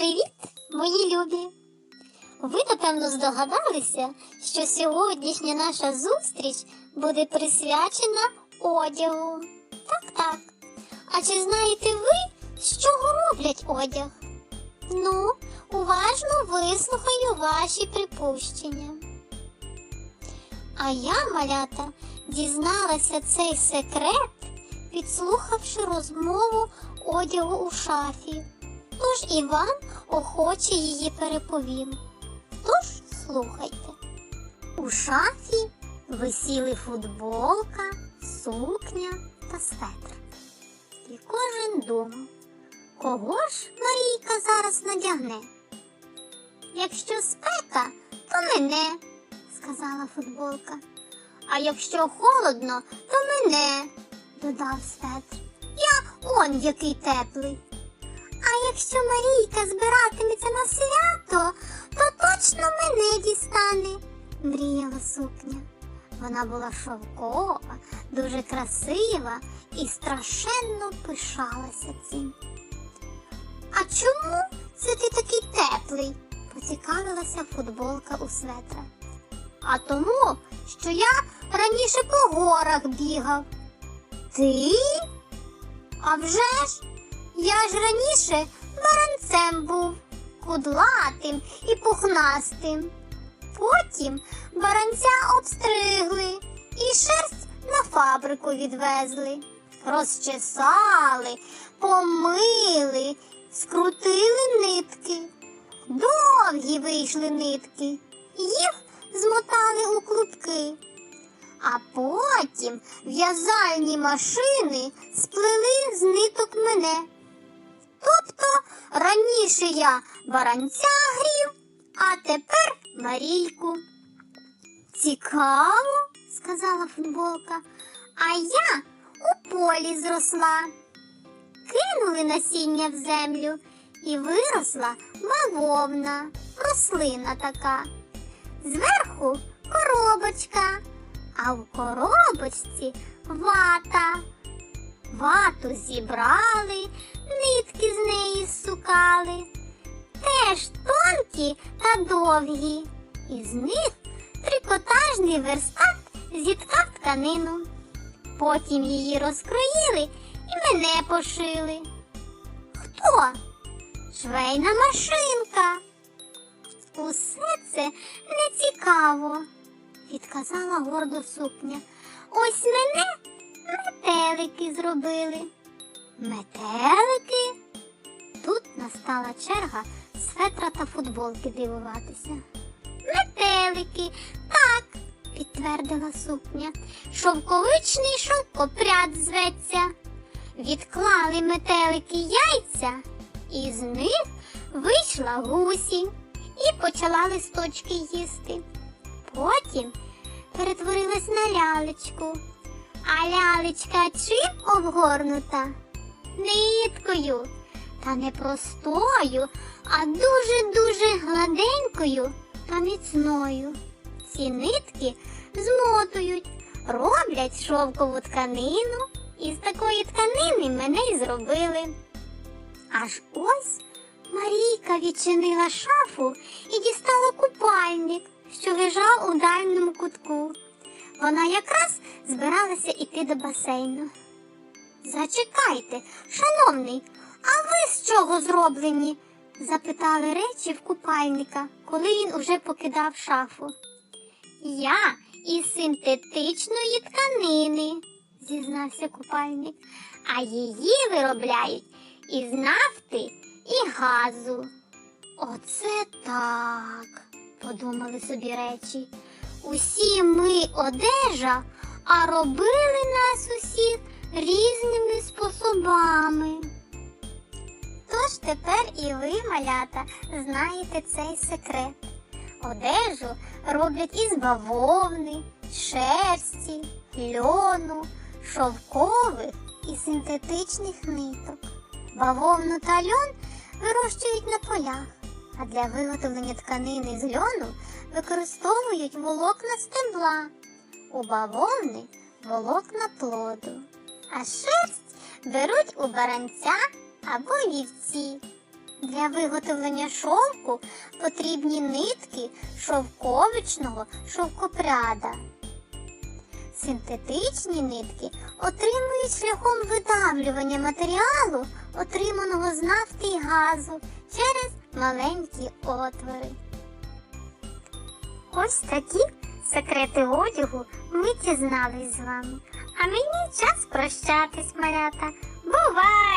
Привіт, мої любі! Ви, напевно, здогадалися, що сьогоднішня наша зустріч буде присвячена одягу. Так, так. А чи знаєте ви, з чого роблять одяг? Ну, уважно вислухаю ваші припущення. А я, малята, дізналася цей секрет, підслухавши розмову одягу у шафі. Тож і вам охоче її переповім. Тож слухайте. У шафі висіли футболка, сукня та светр. І кожен думав, кого ж Марійка зараз надягне? Якщо спека, то мене, сказала футболка. А якщо холодно, то мене, додав светр. Я он який теплий. Якщо Марійка збиратиметься на свято, то точно мене дістане, мріяла сукня. Вона була шовкова, дуже красива і страшенно пишалася цим. А чому це ти такий теплий? поцікавилася футболка у светра. А тому, що я раніше по горах бігав. Ти? А вже ж, я ж раніше баранцем був, кудлатим і пухнастим. Потім баранця обстригли і шерсть на фабрику відвезли, розчесали, помили, скрутили нитки. Довгі вийшли нитки, їх змотали у клубки. А потім в'язальні машини сплели з ниток мене. Тобто раніше я баранця грів, а тепер Марійку. Цікаво, сказала футболка, а я у полі зросла. Кинули насіння в землю і виросла бавовна, рослина така. Зверху коробочка, а в коробочці вата. Вату зібрали, нитки з неї сукали, теж тонкі та довгі. Із них трикотажний верстат зіткав тканину. Потім її розкроїли і мене пошили. Хто? Швейна машинка. Усе це не цікаво, відказала гордо сукня. Ось мене метелики зробили. Метелики? Тут настала черга светра та футболки дивуватися. Метелики, так, підтвердила сукня. Шовковичний шовкопряд зветься. Відклали метелики яйця, і з них вийшла гусінь і почала листочки їсти. Потім перетворилась на лялечку. А лялечка чим обгорнута? Ниткою. Та не простою, а дуже-дуже гладенькою та міцною. Ці нитки змотують, роблять шовкову тканину, і з такої тканини мене й зробили. Аж ось Марійка відчинила шафу і дістала купальник, що лежав у дальньому кутку. Вона якраз збиралася йти до басейну. Зачекайте, шановний, а ви з чого зроблені? запитали речі в купальника, коли він уже покидав шафу. Я із синтетичної тканини, зізнався купальник, а її виробляють із нафти і газу. Оце так, подумали собі речі. Усі ми одежа, а робили нас усіх різними способами. Тож тепер і ви, малята, знаєте цей секрет. Одежу роблять із бавовни, шерсті, льону, шовкових і синтетичних ниток. Бавовну та льон вирощують на полях, а для виготовлення тканини з льону використовують волокна стебла. У бавовни волокна плоду, а шерсть беруть у баранця або вівці. Для виготовлення шовку потрібні нитки шовковичного шовкопряда. Синтетичні нитки отримують шляхом видавлювання матеріалу, отриманого з нафти і газу через маленькі отвори. Ось такі секрети одягу ми дізнались з вами. А мені час прощатись, малята. Бувай!